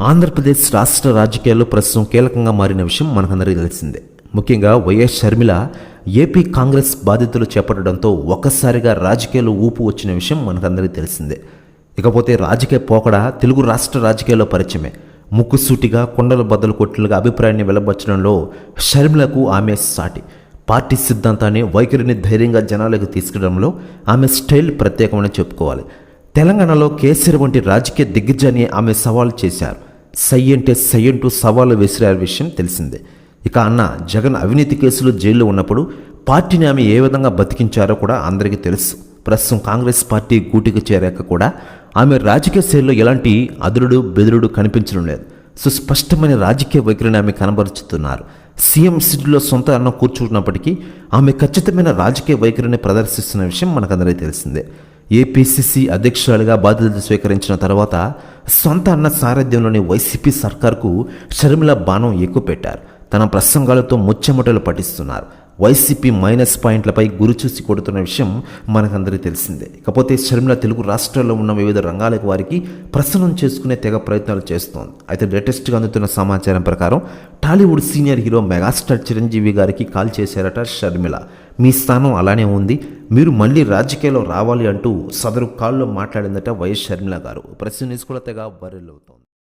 ఆంధ్రప్రదేశ్ రాష్ట్ర రాజకీయాల్లో ప్రస్తుతం కీలకంగా మారిన విషయం మనకందరికీ తెలిసిందే. ముఖ్యంగా వైఎస్ షర్మిల ఏపీ కాంగ్రెస్ బాధితులు చేపట్టడంతో ఒక్కసారిగా రాజకీయాలు ఊపు వచ్చిన విషయం మనకందరికీ తెలిసిందే. ఇకపోతే రాజకీయ పోకడ తెలుగు రాష్ట్ర రాజకీయాల్లో పరిచయమే. ముక్కుసూటిగా కొండల బద్దలు కొట్టిలుగా అభిప్రాయాన్ని వెలబర్చడంలో షర్మిలకు ఆమె సాటి. పార్టీ సిద్ధాంతాన్ని వైఖరిని ధైర్యంగా జనాలకు తీసుకురావడంలో ఆమె స్టైల్ ప్రత్యేకమని చెప్పుకోవాలి. తెలంగాణలో కేసీఆర్ వంటి రాజకీయ దిగ్గజాన్ని ఆమె సవాల్ చేశారు. సై అంటే సై అంటూ సవాలు విసిరారు విషయం తెలిసిందే. ఇక అన్న జగన్ అవినీతి కేసులో జైల్లో ఉన్నప్పుడు పార్టీని ఆమె ఏ విధంగా బతికించారో కూడా అందరికీ తెలుసు. ప్రస్తుతం కాంగ్రెస్ పార్టీ గూటికి చేరాక కూడా ఆమె రాజకీయ శైలిలో ఎలాంటి అదురుడు బెదురుడు కనిపించడం లేదు. సుస్పష్టమైన రాజకీయ వైఖరిని ఆమె కనబరుచుతున్నారు. సీఎం సీట్లో సొంత అన్న కూర్చున్నప్పటికీ ఆమె ఖచ్చితమైన రాజకీయ వైఖరిని ప్రదర్శిస్తున్న విషయం మనకందరికీ తెలిసిందే. ఏపీసీసీ అధ్యక్షురాలుగా బాధ్యతలు స్వీకరించిన తర్వాత సొంత అన్న సారథ్యంలోని వైసీపీ సర్కార్కు షర్మిల బాణం ఎక్కువ పెట్టారు తన ప్రసంగాలతో ముచ్చెమటలు పటిస్తున్నారు వైసీపీ మైనస్ పాయింట్లపై గురి చూసి కొడుతున్న విషయం మనకందరికీ తెలిసిందే. ఇకపోతే షర్మిల తెలుగు రాష్ట్రాల్లో ఉన్న వివిధ రంగాలకు వారికి ప్రసన్నం చేసుకునే తెగ ప్రయత్నాలు చేస్తోంది. అయితే లేటెస్ట్గా అందుతున్న సమాచారం ప్రకారం Tollywood senior hero megastar Chiranjeevi గారికి కాల్ చేశారట షర్మిల. మీ స్థానం అలానే ఉంది. మీరు మళ్ళీ రాజకీయాల్లో రావాలి అంటూ సదరు కాల్లో మాట్లాడిందట వైఎస్ షర్మిల గారు. ప్రెస్ న్యూస్ కూడా తెగ బరెల్ అవుతోంది.